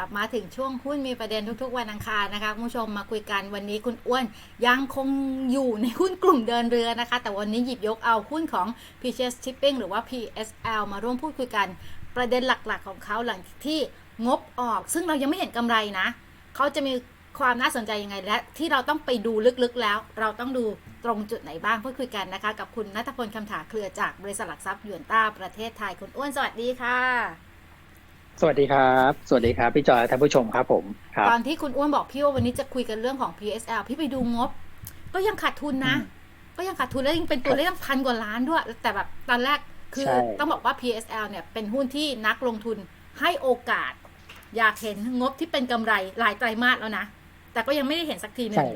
ลับมาถึงช่วงหุ้นมีประเด็นทุกๆ วันอังคารนะคะคุณผู้ชมมาคุยกันวันนี้คุณอ้วนยังคงอยู่ในหุ้นกลุ่มเดินเรือนะคะ แต่วันนี้หยิบยกเอาหุ้นของ p c s Shipping หรือว่า PSL มาร่วมพูดคุยกันประเด็นหลักๆของเขาหลังที่งบออก ซึ่งเรายังไม่เห็นกำไรนะ เขาจะมีความน่าสนใจยังไงและที่เราต้องไปดูลึกๆแล้ว เราต้องดูตรงจุดไหนบ้างเพูดคุยกันนะคะ กับคุณนัทพลคำถาเครือจากบริษัทหลักทรัพย์หยวนต้าประเทศไทยคุณอ้วนสวัสดีค่ะ สวัสดีครับ สวัสดีครับ พี่จอยท่านผู้ชมครับผมครับตอนที่คุณอ้วนบอกพี่ว่าวันนี้จะคุยกันเรื่องของ PSL พี่ไปดูงบ ก็ยังขาดทุนนะอืมก็ยังขาดทุนแล้วยังเป็นตัวเลขตั้งพันกว่าล้านด้วย แต่แบบตอนแรกคือใช่ต้องบอกว่า PSL เนี่ยเป็นหุ้นที่นักลงทุนให้โอกาส อยากเห็นงบที่เป็นกำไรหลายไตรมาสแล้วนะ แต่ก็ยังไม่ได้เห็นสักทีหนึ่ใช่ง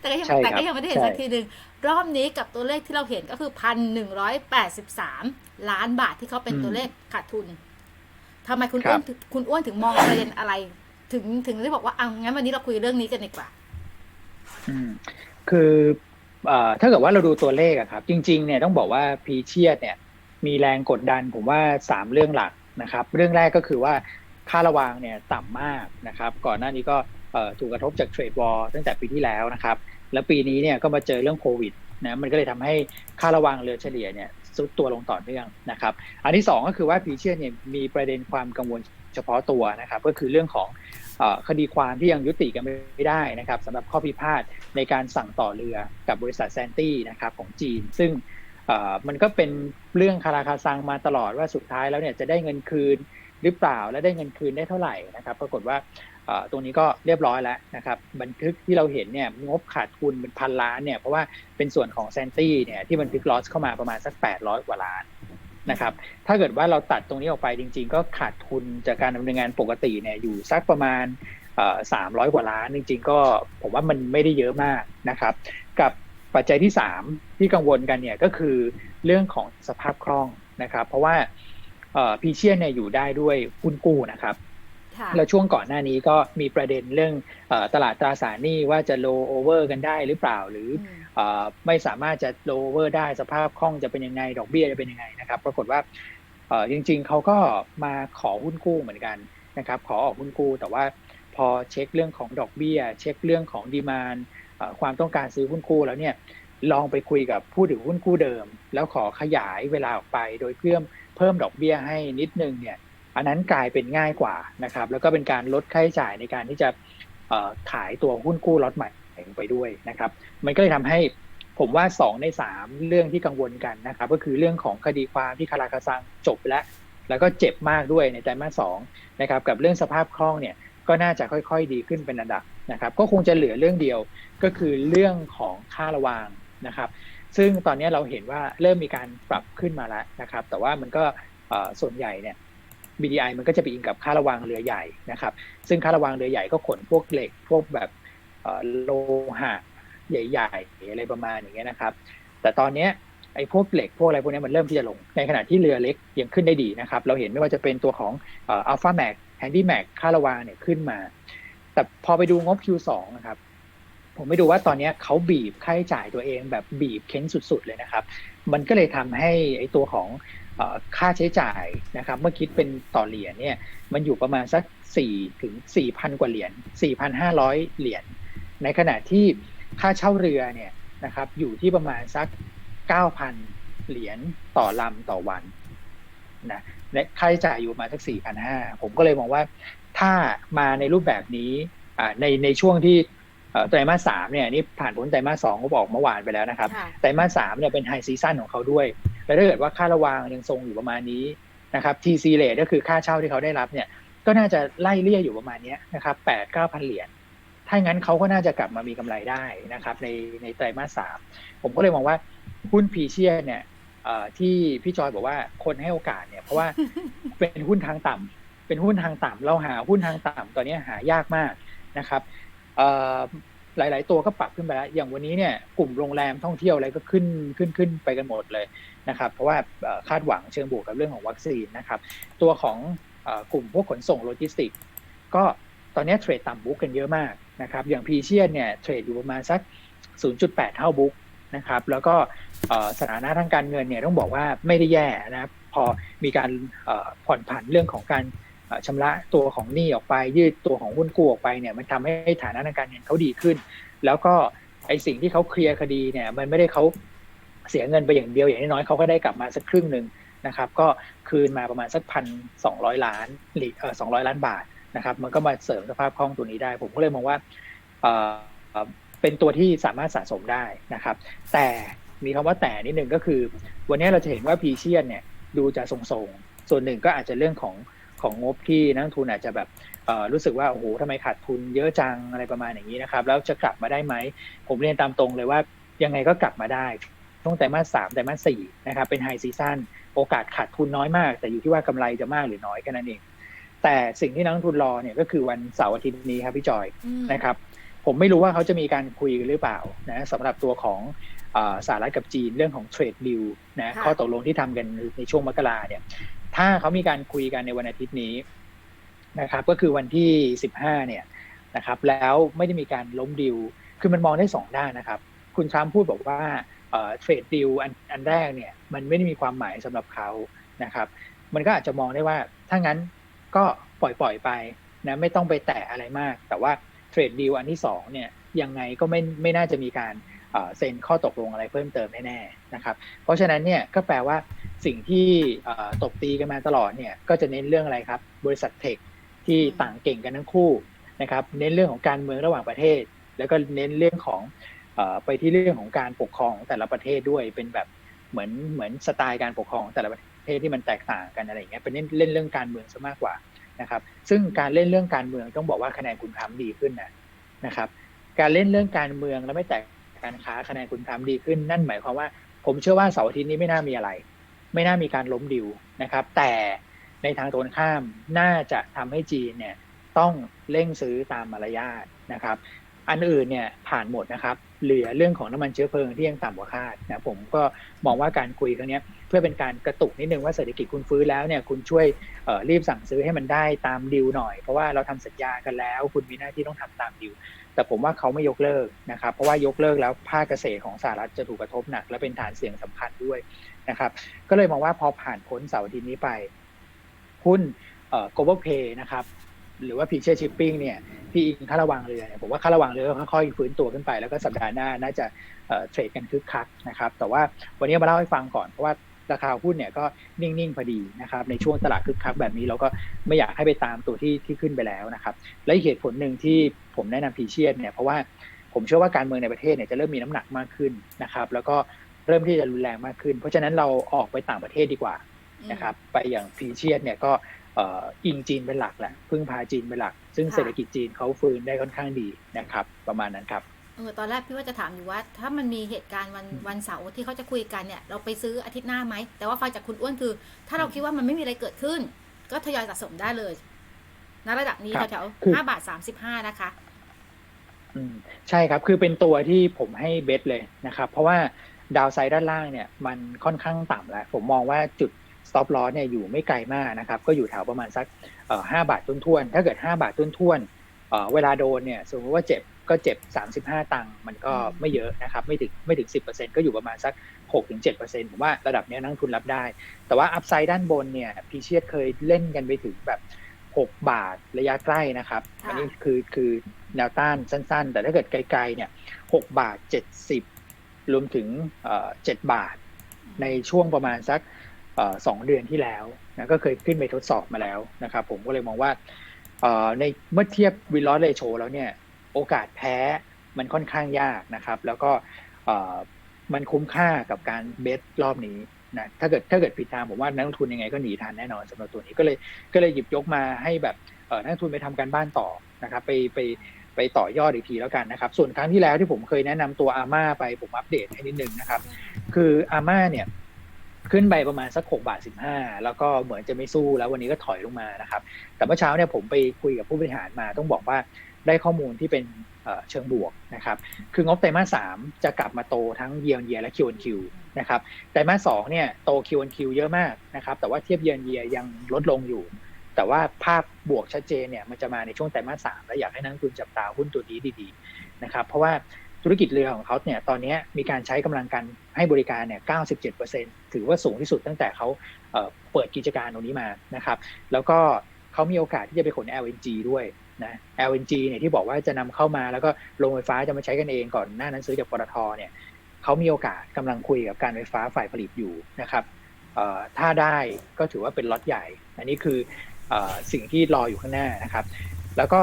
แต่ก็ยังใช่ครับแต่ก็ยังไม่ได้เห็นใช่สักทีหนึ่งรอบนี้กับตัวเลขที่เราเห็นก็คือพันหนึ่งร้อยแปดสิบสามล้านบาทที่เขาเป็นตัวเลขขาดทุน ทำไมคุณครัอ้วบนถึงคุณอ้วนถึงมองประเด็นอะไร ถึงถึงได้บอกว่าเอางั้นวันนี้เราคุยเรื่องนี้กันดีกว่า อืม คือเอ่อถ้าเกิดว่าเราดูตัวเลขอะครับ จริง ๆ เนี่ยต้องบอกว่าพีเชียดเนี่ย มีแรงกดดันผมว่าสามเรื่องหลักนะครับ เรื่องแรกก็คือว่าค่าระวางเนี่ยต่ำมากนะครับ ก่อนหน้านี้ก็เอ่อถูกกระทบจากเทรดวอร์ตั้งแต่ปีที่แล้วนะครับ แล้วปีนี้เนี่ยก็มาเจอเรื่องโควิดนะมันก็เลยทำให้ค่าระวางเรือเฉลี่ยเนี่ย ซุดตัวลงต่อเนื่องนะครับ อันที่สองก็คือว่าพีเชียเนี่ยมีประเด็นความกังวลเฉพาะตัวนะครับ ก็คือเรื่องของคดีความที่ยังยุติกันไม่ได้นะครับสำหรับข้อพิพาทในการสั่งต่อเรือกับบริษัทแซนตี้นะครับของจีน ซึ่งมันก็เป็นเรื่องคาราคาซังมาตลอดว่าสุดท้ายแล้วเนี่ยจะได้เงินคืนหรือเปล่าและได้เงินคืนได้เท่าไหร่นะครับ ปรากฏว่า ตรงนี้ก็เรียบร้อยแล้วนะครับ บันทึกที่เราเห็นเนี่ยงบขาดทุนเป็นพันล้านเนี่ยเพราะว่าเป็นส่วนของแซนตี้เนี่ยที่บันทึกลอสเข้ามาประมาณสัก 800 กว่าล้านนะครับ ถ้าเกิดว่าเราตัดตรงนี้ออกไปจริง ๆ ก็ขาดทุนจากการดำเนินงานปกติเนี่ยอยู่สักประมาณสามร้อยกว่าล้านจริง ๆ ก็ผมว่ามันไม่ได้เยอะมากนะครับ กับปัจจัยที่ 3 ที่กังวลกันเนี่ยก็คือเรื่องของสภาพคล่องนะครับ เพราะว่าพีเชียเนี่ยอยู่ได้ด้วยหุ้นกู้นะครับ แล้วช่วงก่อนหน้านี้ก็มีประเด็นเรื่องเออตลาดตราสารหนี้ว่าจะโลโอเวอร์กันได้หรือเปล่า หรืออืมเออไม่สามารถจะโลโอเวอร์ได้สภาพคล่องจะเป็นยังไง ดอกเบี้ยจะเป็นยังไงนะครับ ปรากฏว่าเออจริง ๆเขาก็มาขอหุ้นกู้เหมือนกันนะครับ ขอออกหุ้นกู้ แต่ว่าพอเช็คเรื่องของดอกเบี้ย เช็คเรื่องของดีมานความต้องการซื้อหุ้นกู้แล้วเนี่ยลองไปคุยกับผู้ถือหุ้นกู้เดิม แล้วขอขยายเวลาออกไป โดยเพิ่มเพิ่มดอกเบี้ยให้นิดนึงเนี่ย อันนั้นกลายเป็นง่ายกว่านะครับแล้วก็เป็นการลดค่าใช้จ่ายในการที่จะขายตัวหุ้นกู้ล็อตใหม่ไปด้วยนะครับ มันก็เลยทำให้ผมว่า 2 ใน 3 เรื่องที่กังวลกันนะครับ ก็คือเรื่องของคดีความที่คาราคาซังจบแล้ว แล้วก็เจ็บมากด้วยในไตรมาสสองนะครับกับเรื่องสภาพคล่องเนี่ยก็น่าจะค่อยๆดีขึ้นเป็นระดับนะครับ ก็คงจะเหลือเรื่องเดียวก็คือเรื่องของค่าระวางนะครับ ซึ่งตอนนี้เราเห็นว่าเริ่มมีการปรับขึ้นมาแล้วนะครับ แต่ว่ามันก็ส่วนใหญ่เนี่ย BDI มันก็จะไปอิงกับค่าระวางเรือใหญ่นะครับ ซึ่งค่าระวางเรือใหญ่ก็ขนพวกเหล็กพวกแบบโลหะใหญ่ๆอะไรประมาณอย่างเงี้ยนะครับ แต่ตอนเนี้ยไอ้พวกเหล็กพวกอะไรพวกเนี้ยมันเริ่มที่จะลง ในขณะที่เรือเล็กยังขึ้นได้ดีนะครับ เราเห็นไม่ว่าจะเป็นตัวของอัลฟาแม็กแฮนดี้แม็กค่าระวางเนี่ยขึ้นมา แต่พอไปดูงบ Q2 นะครับ ผมไปดูว่าตอนเนี้ยเขาบีบค่าใช้จ่ายตัวเองแบบบีบเค้นสุดๆเลยนะครับ มันก็เลยทำให้ไอ้ตัวของ ค่าใช้จ่ายนะครับ เมื่อคิดเป็นต่อเหรียญเนี่ย มันอยู่ประมาณสัก4ถึง4,000 กว่าเหรียญ4,500 เหรียญ ในขณะที่ค่าเช่าเรือเนี่ยนะครับ อยู่ที่ประมาณสัก 9,000 เหรียญต่อลำต่อวันนะและค่าใช้จ่ายอยู่ประมาณสัก 4,500 ผมก็เลยมองว่าถ้ามาในรูปแบบนี้อ่าในในช่วงที่เอ่อไตรมาสสามเนี่ยนี่ผ่านพ้นไตรมาสสองก็บอกเมื่อวานไปแล้วนะครับค่ะไตรมาสสามเนี่ยเป็นไฮซีซั่นของเขาด้วย แล้วถ้าเกิดว่าค่าระวางยังทรงอยู่ประมาณนี้นะครับ TC rate ก็คือค่าเช่าที่เขาได้รับเนี่ยก็น่าจะไล่เลี่ยอยู่ประมาณนี้นะครับแปดเก้าพันเหรียญถ้างั้นเขาก็น่าจะกลับมามีกำไรได้นะครับในในไตรมาสสามผมก็เลยมองว่าหุ้นพีเชียเนี่ยที่พี่จอยบอกว่าคนให้โอกาสเนี่ยเพราะว่าเป็นหุ้นทางต่ำเป็นหุ้นทางต่ำเราหาหุ้นทางต่ำตอนนี้หายากมากนะครับ หลาย ๆ ตัวก็ปรับขึ้นไปแล้ว อย่างวันนี้เนี่ยกลุ่มโรงแรมท่องเที่ยวอะไรก็ขึ้นขึ้นขึ้นไปกันหมดเลยนะครับ เพราะว่าคาดหวังเชิงบวกกับเรื่องของวัคซีนนะครับ ตัวของอกลุ่มพวกขนส่งโลจิสติก ก็ตอนนี้เทรดต่ำบุ๊กกันเยอะมากนะครับ อย่างพีเชียนเนี่ยเทรดอยู่ประมาณสัก 0.8 เท่าบุ๊กนะครับ แล้วก็สถานะทางการเงินเนี่ยต้องบอกว่าไม่ได้แย่นะครับ พอมีการผ่อนผันเรื่องของการ ชำระตัวของหนี้ออกไป ยืดตัวของหุ้นกู้ออกไปเนี่ยมันทำให้ฐานะทางการเงินเขาดีขึ้น แล้วก็ไอสิ่งที่เขาเคลียร์คดีเนี่ยมันไม่ได้เขาเสียเงินไปอย่างเดียวอย่างน้อยเขาก็ได้กลับมาสักครึ่งหนึ่งนะครับ ก็คืนมาประมาณสักพันสองร้อยล้านหรือสองร้อยล้านบาทนะครับ มันก็มาเสริมสภาพคล่องตัวนี้ได้ ผมก็เลยมองว่าเป็นตัวที่สามารถสะสมได้นะครับ แต่มีคำว่าแต่นิดหนึ่งก็คือ วันนี้เราจะเห็นว่าพีเชียนเนี่ยดูจะทรงๆส่วนหนึ่งก็อาจจะเรื่องของ ของงบที่นักลงทุนอาจจะแบบเอ่อรู้สึกว่าโอ้โหทำไมขาดทุนเยอะจังอะไรประมาณอย่างนี้นะครับ แล้วจะกลับมาได้ไหม ผมเรียนตามตรงเลยว่ายังไงก็กลับมาได้ช่วงไตรมาสสามไตรมาสสี่นะครับเป็นไฮซีซันโอกาสขาดทุนน้อยมาก แต่อยู่ที่ว่ากำไรจะมากหรือน้อยแค่นั้นเอง แต่สิ่งที่นักลงทุนรอเนี่ยก็คือวันเสาร์อาทิตย์นี้ครับพี่จอยอืมนะครับผมไม่รู้ว่าเขาจะมีการคุยกันหรือเปล่านะสำหรับตัวของเออสหรัฐกับจีนเรื่องของเทรดดิวนะข้อตกลงที่ทำกันในช่วงมกราเนี่ย ถ้าเขามีการคุยกันในวันอาทิตย์นี้นะครับ ก็คือวันที่ 15 เนี่ยนะครับ แล้วไม่ได้มีการล้มดิว คือมันมองได้สองด้านนะครับ คุณทรัมป์พูดบอกว่าเทรดดิวอันแรกเนี่ย มันไม่ได้มีความหมายสำหรับเขานะครับ มันก็อาจจะมองได้ว่าถ้างั้นก็ปล่อยปล่อยไปนะไม่ต้องไปแตะอะไรมาก แต่ว่าเทรดดีลอันที่สองเนี่ยยังไงก็ไม่ไม่น่าจะมีการ เซ็นข้อตกลงอะไรเพิ่มเติมแน่ๆนะครับ เพราะฉะนั้นเนี่ยก็แปลว่าสิ่งที่ตบตีกันมาตลอดเนี่ยก็จะเน้นเรื่องอะไรครับ บริษัทเทคที่ต่างเก่งกันทั้งคู่นะครับ เน้นเรื่องของการเมืองระหว่างประเทศ แล้วก็เน้นเรื่องของอไปที่เรื่องของการปกครองของแต่ละประเทศด้วยเป็นแบบเหมือนเหมือนสไตล์การปกครองของแต่ละประเทศที่มันแตกต่างกันอะไรอย่างเงี้ยเป็นเล่นเล่นเรื่องการเมืองซะมากกว่านะครับ ซึ่งการเล่นเรื่องการเมืองต้องบอกว่าคะแนนคุณทรัมดีขึ้นนะนะครับ การเล่นเรื่องการเมืองแล้วไม่แตก การค้าคะแนนคุณทรัมป์ดีขึ้นนั่นหมายความว่า ผมเชื่อว่าเสาร์อาทิตย์นี้ไม่น่ามีอะไร ไม่น่ามีการล้มดิวนะครับ แต่ในทางตรงข้ามน่าจะทำให้จีนเนี่ยต้องเร่งซื้อตามมารยาทนะครับ อันอื่นเนี่ยผ่านหมดนะครับ เหลือเรื่องของน้ำมันเชื้อเพลิงที่ยังต่ำกว่าคาดนะผมก็มองว่าการคุยครั้งนี้เพื่อเป็นการกระตุกนิดนึงว่าเศรษฐกิจคุณฟื้นแล้วเนี่ยคุณช่วยรีบสั่งซื้อให้มันได้ตามดิวหน่อย เพราะว่าเราทำสัญญากันแล้ว คุณมีหน้าที่ต้องทำตามดิว แต่ผมว่าเขาไม่ยกเลิกนะครับ เพราะว่ายกเลิกแล้วภาคเกษตรของสหรัฐจะถูกกระทบหนัก และเป็นฐานเสียงสำคัญด้วยนะครับ ก็เลยมองว่าพอผ่านพ้นเสาร์อาทิตย์นี้ไป หุ้นเอ่อ global pay นะครับ หรือว่า p ีเช r shipping เนี่ยที่อิงค่าระวังเรือเนี่ยผมว่าค่าระวังเรือค่อยๆฟื้นตัวขึ้นไปแล้วก็สัปดาห์หน้าน่าจะเเทรดกันคึกคักนะครับ แต่ว่าวันนี้มาเล่าให้ฟังก่อนเพราะว่า ราคาหุ้นเนี่ยก็นิ่งๆพอดีนะครับในช่วงตลาดคึกคักแบบนี้เราก็ไม่อยากให้ไปตามตัวที่ที่ขึ้นไปแล้วนะครับและเหตุผลหนึ่งที่ผมแนะนำพีเชียนเนี่ยเพราะว่าผมเชื่อว่าการเมืองในประเทศเนี่ยจะเริ่มมีน้ำหนักมากขึ้นนะครับแล้วก็เริ่มที่จะรุนแรงมากขึ้น เพราะฉะนั้นเราออกไปต่างประเทศดีกว่านะครับไปอย่างพีเชียนเนี่ยก็อ,อิงจีนเป็นหลักแหละพึ่งพาจีนเป็นหลัก ซึ่งเศรษฐกิจจีนเขาฟื้นได้ค่อนข้างดีนะครับประมาณนั้นครับ เออตอนแรกพี่ว่าจะถามอยู่ว่า ถ้ามันมีเหตุการณ์วันวันเสาร์ที่เขาจะคุยกันเนี่ย เราไปซื้ออาทิตย์หน้าไหม แต่ว่าฟังจากคุณอ้วนคือ ถ้าเราคิดว่ามันไม่มีอะไรเกิดขึ้น ก็ทยอยสะสมได้เลยณระดับนี้ครับแถวคือๆห้าบาทสามสิบห้านะคะอืมใช่ครับ คือเป็นตัวที่ผมให้เบสเลยนะครับ เพราะว่าดาวไซด์ด้านล่างเนี่ย มันค่อนข้างต่ำแล้ว ผมมองว่าจุด stop loss เนี่ยอยู่ไม่ไกลมากนะครับ ก็อยู่แถวประมาณสักเอ่อห้าบาทต้นทวนๆถ้าเกิด5บาทต้นทวนๆ เอ่อเวลาโดนเนี่ยสมมติว่าเจ็บก็เจ็บ 35 ตังค์มันก็อืมไม่เยอะนะครับไม่ถึงไม่ถึง 10%ก็อยู่ประมาณสัก 6-7%ผมว่าระดับเนี้ยนักลงทุนรับได้ แต่ว่าอัพไซด์ด้านบนเนี่ยพีเชียเคยเล่นกันไปถึงแบบ 6 บาทระยะใกล้นะครับค่ะอันนี้คือคือแนวต้านสั้น ๆ แต่ถ้าเกิดไกลๆเนี่ย 6 บาท 70 รวมถึงเอ่อ7บาท ในช่วงประมาณสักเอ่อสองเดือนที่แล้วนะก็เคยขึ้นไปทดสอบมาแล้วนะครับผมก็เลยมองว่าเอ่อ ในเมื่อเทียบวิลลอสเลโชแล้วเนี่ยโอกาสแพ้มันค่อนข้างยากนะครับ แล้วก็มันคุ้มค่ากับการเบสรอบนี้นะถ้าเกิดถ้าเกิดผิดทางผมว่านักลงทุนยังไงก็หนีทันแน่นอนสำหรับตัวนี้ก็เลยก็เลยหยิบยกมาให้แบบนักลงทุนไปทำการบ้านต่อนะครับ ไปไปไปต่อยอดอีกทีแล้วกันนะครับ ส่วนครั้งที่แล้วที่ผมเคยแนะนำตัวอาม่าไปผมอัปเดตให้นิดนึงนะครับ คืออาม่าเนี่ย ขึ้นไปประมาณสักหกบาทสิบห้าแล้วก็เหมือนจะไม่สู้แล้ววันนี้ก็ถอยลงมานะครับ แต่เมื่อเช้าเนี่ยผมไปคุยกับผู้บริหารมาต้องบอกว่าได้ข้อมูลที่เป็นเชิงบวกนะครับ คืองบไตรมาสสามจะกลับมาโตทั้งเยียร์เยียและคิวอนคิวนะครับ ไตรมาสสองเนี่ยโตคิวอนคิวเยอะมากนะครับ แต่ว่าเทียบเยียร์เยียยังลดลงอยู่ แต่ว่าภาพบวกชัดเจนเนี่ยมันจะมาในช่วงไตรมาสสามและอยากให้นักลงทุนจับตาหุ้นตัวนี้ดีๆนะครับ เพราะว่า ธุรกิจเรือของเขาเนี่ยตอนนี้มีการใช้กำลังการให้บริการเนี่ย 97%ถือว่าสูงที่สุดตั้งแต่เขาเเปิดกิจการตรงนี้มานะครับ แล้วก็เขามีโอกาสที่จะไปขน LNG ด้วยนะ LNG เนี่ยที่บอกว่าจะนำเข้ามาแล้วก็โรงไฟฟ้าจะมาใช้กันเองก่อนหน้านั้นซื้อจากปตทเนี่ยเขามีโอกาสกำลังคุยกับการไฟฟ้าฝ่ายผลิตอยู่นะครับถ้าได้ก็ถือว่าเป็นล็อตใหญ่ อันนี้คืออสิ่งที่รออยู่ข้างหน้านะครับ แล้วก็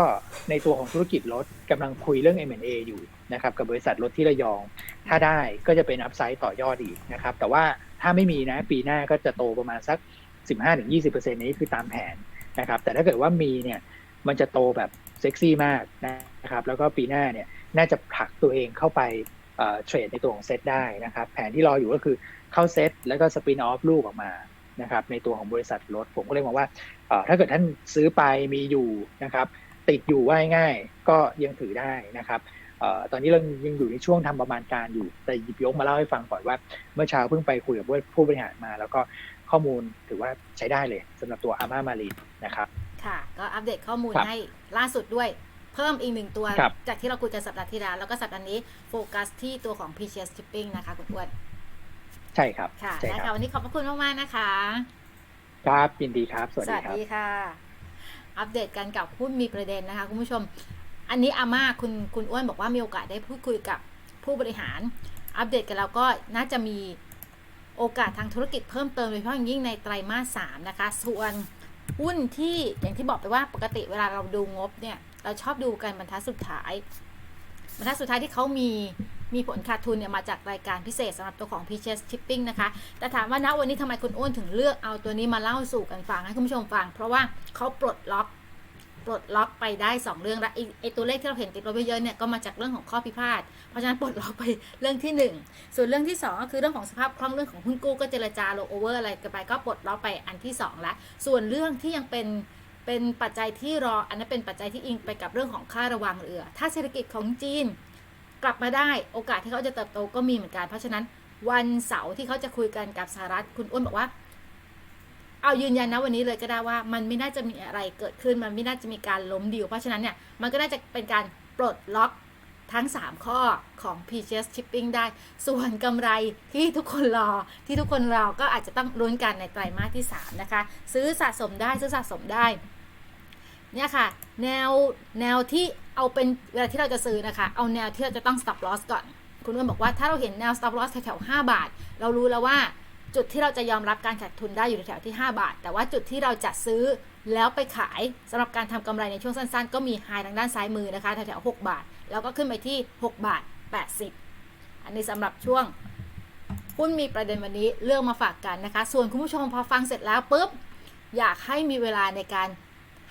ในตัวของธุรกิจรถกำลังคุยเรื่อง M&A อยู่นะครับกับบริษัทรถที่ระยอง ถ้าได้ก็จะเป็นอัพไซด์ต่อยอดอีกนะครับ แต่ว่าถ้าไม่มีนะปีหน้าก็จะโตประมาณสัก 15-20%นี้คือตามแผนนะครับ แต่ถ้าเกิดว่ามีเนี่ยมันจะโตแบบเซ็กซี่มากนะครับ แล้วก็ปีหน้าเนี่ยน่าจะผลักตัวเองเข้าไปเอ่อเทรดในตัวของเซตได้นะครับ แผนที่รออยู่ก็คือเข้าเซตแล้วก็สปินออฟลูกออกมา นะครับในตัวของบริษัทรถ ผมก็เลยมองว่าเอ่อถ้าเกิดท่านซื้อไปมีอยู่นะครับ ติดอยู่ว่าง่ายๆก็ยังถือได้นะครับเอ่อตอนนี้เรายังอยู่ในช่วงทำประมาณการอยู่ แต่หยิบยกมาเล่าให้ฟังก่อนว่า เมื่อเช้าเพิ่งไปคุยกับผู้บริหารมา แล้วก็ข้อมูลถือว่าใช้ได้เลยสำหรับตัวอาม่ามารีนนะครับ ค่ะ ก็อัปเดตข้อมูลครับให้ล่าสุดด้วย เพิ่มอีกหนึ่งตัวครับจากที่เราคุยกันสัปดาห์ที่แล้วแล้วก็สัปดาห์นี้โฟกัสที่ตัวของ p c s Shipping นะคะคุณอ้วน ใช่ครับค่ะใช่ได้ครัค่ะบวันนี้ขอบพระคุณมากๆนะคะ ครับยินดีครับ สวัสดีครับ ค่ะ อัปเดตกันกับหุ้นมีประเด็นนะคะคุณผู้ชม อันนี้อาม่าคุณคุณอ้วนบอกว่ามีโอกาสได้พูดคุยกับผู้บริหาร อัปเดตกันแล้วก็น่าจะมีโอกาสทางธุรกิจเพิ่มเติมโดยเฉพาะอย่างยิ่งในไตรมาสสามนะคะ ส่วนหุ้นที่อย่างที่บอกไปว่าปกติเวลาเราดูงบเนี่ย เราชอบดูกันบรรทัดสุดท้าย บรรทัดสุดท้ายที่เขามี มีผลขาดทุนเนี่ยมาจากรายการพิเศษสำหรับตัวของ p c h Shipping นะคะ แต่ถามว่าณวันนี้ทำไมคุณอ้วนถึงเลือกเอาตัวนี้มาเล่าสู่กันฟังให้คุณผู้ชมฟัง เพราะว่าเขาปลดล็อกปลดล็อกไปได้ 2 เรื่องละไอตัวเลขที่เราเห็นติดลบเยอะๆเนี่ยก็มาจากเรื่องของข้อพิพาท เพราะฉะนั้นปลดล็อกไปเรื่องที่ 1 ส่วนเรื่องที่ 2 ก็คือเรื่องของสภาพคล่องเรื่องของหุ้นกู้ก็เจรจาโลโอเวอร์อะไรกันไปก็ปลดล็อกไปอันที่2ล้วส่วนเรื่องที่ยังเป็นเป็นปัจจัยที่รอ อันนั้นเป็นปัจจัยที่อิงไปกับเรื่องของค่าระวังเรือ ถ้าเศรษฐกิจของจีน กลับมาได้โอกาสที่เขาจะเติบโตก็มีเหมือนกัน เพราะฉะนั้นวันเสาร์ที่เขาจะคุยกันกับสหรัฐคุณอ้วนบอกว่า เอายืนยันนะวันนี้เลยก็ได้ว่า มันไม่น่าจะมีอะไรเกิดขึ้นมันไม่น่าจะมีการล้มดีลเพราะฉะนั้นเนี่ยมันก็น่าจะเป็นการปลดล็อกทั้ง 3 ข้อของ p g s Shipping ได้ ส่วนกำไรที่ทุกคนรอ ที่ทุกคนรอก็อาจจะต้องลุ้นกันในไตรมาสที่ 3 นะคะ ซื้อสะสมได้ซื้อสะสมได้ เนี่ยค่ะ แนวแนวที่เอาเป็นเวลาที่เราจะซื้อนะคะ เอาแนวที่เราจะต้อง stop loss ก่อน คุณอ้วนบอกว่าถ้าเราเห็นแนว stop loss แถวๆ5บาท เรารู้แล้วว่าจุดที่เราจะยอมรับการขาดทุนได้อยู่แถวๆที่ 5 บาท แต่ว่าจุดที่เราจะซื้อแล้วไปขายสำหรับการทำกำไรในช่วงสั้นๆ ก็มีไฮทางด้านซ้ายมือนะคะแถวๆ6บาท แล้วก็ขึ้นไปที่ 6 บาท 80 อันนี้สำหรับช่วงหุ้นมีประเด็นวันนี้เลื่อกมาฝากกันนะคะ ส่วนคุณผู้ชมพอฟังเสร็จแล้วปุ๊บอยากให้มีเวลาในการ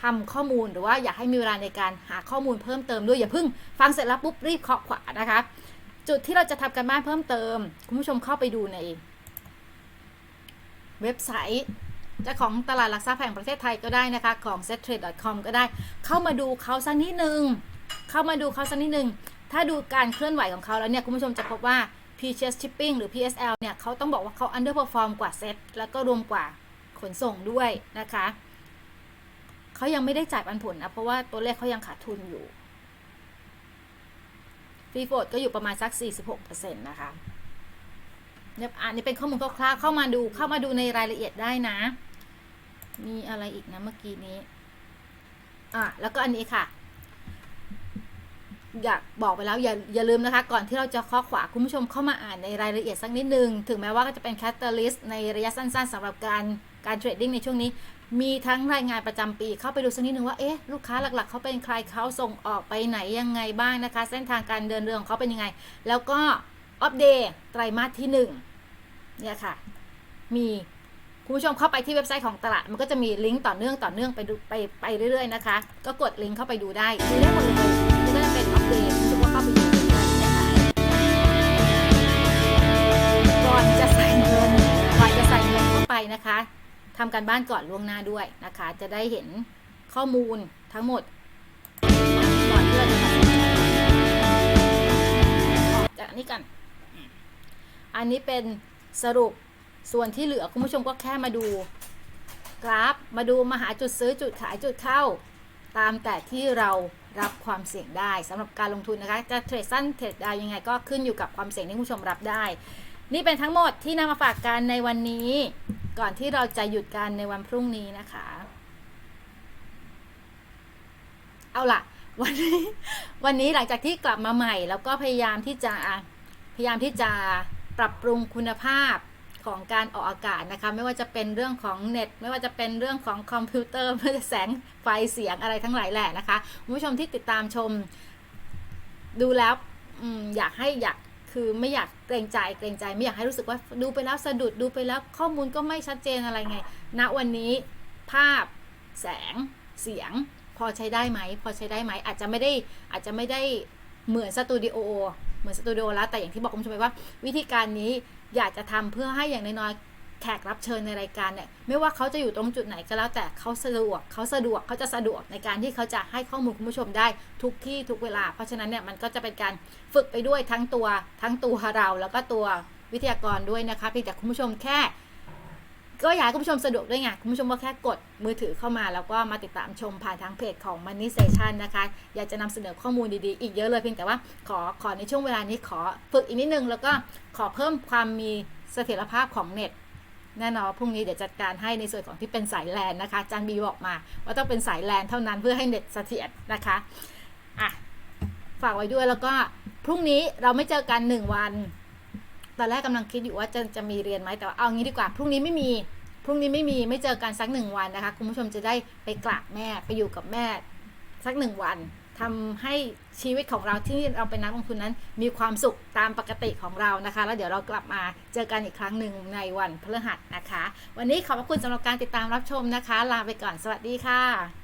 ทำข้อมูลหรือว่าอยากให้มีเวลาในการหาข้อมูลเพิ่มเติมด้วยอย่าเพิ่งฟังเสร็จแล้วปุ๊บรีบเคาะขวานะคะ จุดที่เราจะทำกันบ้านเพิ่มเติม คุณผู้ชมเข้าไปดูในเว็บไซต์จะของตลาดหลักทรัพย์แห่งประเทศไทยก็ได้นะคะ ของ settrade.com ก็ได้ เข้ามาดูเขาสักนิดนึง เข้ามาดูเขาสักนิดนึง ถ้าดูการเคลื่อนไหวของเขาแล้วเนี่ย คุณผู้ชมจะพบว่า p c h Shipping หรือ PSL เนี่ยเขาต้องบอกว่าเขา underperform กว่าเซ็ตแล้วก็รวมกว่าขนส่งด้วยนะคะ เขายังไม่ได้จ่ายปันผลนะเพราะว่าตัวเลขเขายังขาดทุนอยู่ฟรีโฟดก็อยู่ประมาณสัก 46%นะคะเนี่ยอันนี้เป็นข้อมูลคร่าวๆเข้ามาดูเข้ามาดูในรายละเอียดได้นะ มีอะไรอีกนะเมื่อกี้นี้ อะแล้วก็อันนี้ค่ะ อยากบอกไปแล้วอย่าอย่าลืมนะคะ ก่อนที่เราจะข้อขวาคุณผู้ชมเข้ามาอ่านในรายละเอียดสักนิดนึง ถึงแม้ว่าก็จะเป็นแคตตาลิสต์ในระยะสั้นๆสำหรับการการเทรดดิ้งในช่วงนี้ มีทั้งรายงานประจำปี เข้าไปดูสักนิดนึงว่า เอ๊ะ ลูกค้าหลักๆ เขาเป็นใครเขาส่งออกไปไหนยังไงบ้างนะคะ เส้นทางการเดินเรือของเขาเป็นยังไง แล้วก็อัปเดตไตรมาสที่หนึ่งเนี่ยค่ะ มีคุณผู้ชมเข้าไปที่เว็บไซต์ของตลาด มันก็จะมีลิงก์ต่อเนื่องต่อเนื่องไปดูไปไปเรื่อยๆนะคะ ก็กดลิงก์เข้าไปดูได้ดูได้หมดเลยก็จะเป็นอัปเดตรู้สึกว่าเข้าไปดูได้นะคะก่อนจะใส่เงินก่อนจะใส่เงินเข้าไปนะคะ ทำการบ้านก่อนล่วงหน้าด้วยนะคะ จะได้เห็นข้อมูลทั้งหมดก่อนที่เราจะจออกจากนี้กัน อันนี้เป็นสรุปส่วนที่เหลือคุณผู้ชมก็แค่มาดู กราฟมาดูมาหาจุดซื้อจุดขายจุดเข้า ตามแต่ที่เรารับความเสี่ยงได้สำหรับการลงทุนนะคะ จะเทรดสั้นเทรดยาวยังไงก็ขึ้นอยู่กับความเสี่ยงที่คุณผู้ชมรับได้ นี่เป็นทั้งหมดที่นำมาฝากกันในวันนี้ ก่อนที่เราจะหยุดกันในวันพรุ่งนี้นะคะ เอาล่ะ วันนี้ วันนี้หลังจากที่กลับมาใหม่ แล้วก็พยายามที่จะพยายามที่จะปรับปรุงคุณภาพของการออกอากาศนะคะ ไม่ว่าจะเป็นเรื่องของเน็ต ไม่ว่าจะเป็นเรื่องของคอมพิวเตอร์ไม่ว่าจะแสงไฟเสียงอะไรทั้งหลายแหละนะคะคุณผู้ชมที่ติดตามชม ดูแล้วอมอยากให้อยาก คือไม่อยากเกรงใจเกรงใจ ไม่อยากให้รู้สึกว่าดูไปแล้วสะดุดดูไปแล้วข้อมูลก็ไม่ชัดเจนอะไรไงณวันนี้ภาพแสงเสียง พอใช้ได้ไหม พอใช้ได้ไหมอาจจะไม่ได้อาจจะไม่ได้เหมือนสตูดิโอเหมือนสตูดิโอแล้วแต่อย่างที่บอกคุณผู้ชมไปว่า วิธีการนี้อยากจะทำเพื่อให้อย่างน้อยๆ แขกรับเชิญในรายการเนี่ยไม่ว่าเขาจะอยู่ตรงจุดไหนก็แล้วแต่เขาสะดวกเขาสะดวกเขาจะสะดวกในการที่เขาจะให้ข้อมูลคุณผู้ชมได้ทุกที่ทุกเวลา เพราะฉะนั้นเนี่ยมันก็จะเป็นการฝึกไปด้วยทั้งตัวทั้งตัวเราแล้วก็ตัววิทยากรด้วยนะคะเพียงแต่คุณผู้ชมแค่ ก็อยากให้คุณผู้ชมสะดวกด้วยไงคุณผู้ชมก็แค่กดมือถือเข้ามา แล้วก็มาติดตามชมผ่านทางเพจของ Money Station นะคะ อยากจะนำเสนอข้อมูลดีๆ อีกเยอะเลยเพียงแต่ว่าขอขอในช่วงเวลานี้ขอฝึกอีกนิดนึง แล้วก็ขอเพิ่มความมีเสถียรภาพของเน็ต แน่นอนพรุ่งนี้เดี๋ยวจัดการให้ในส่วนของที่เป็นสายแลนนะคะจารย์บีบอกมาว่าต้องเป็นสายแลนเท่านั้นเพื่อให้เน็ตเสถียรนะคะอะฝากไว้ด้วยแล้วก็พรุ่งนี้เราไม่เจอกันหนึ่งวัน ตอนแรกกำลังคิดอยู่ว่าจะจะมีเรียนไหมแต่ว่าเอางี้ดีกว่า พรุ่งนี้ไม่มีพรุ่งนี้ไม่มีไม่เจอกันสักหนึ่งวันนะคะ คุณผู้ชมจะได้ไปกราบแม่ไปอยู่กับแม่สักหนึ่งวัน ทำให้ชีวิตของเราที่เราเป็นนักลงทุนนั้น มีความสุขตามปกติของเรานะคะ แล้วเดี๋ยวเรากลับมาเจอกันอีกครั้งหนึ่งในวันพฤหัสนะคะ วันนี้ขอบพระคุณสำหรับการติดตามรับชมนะคะ ลาไปก่อนสวัสดีค่ะ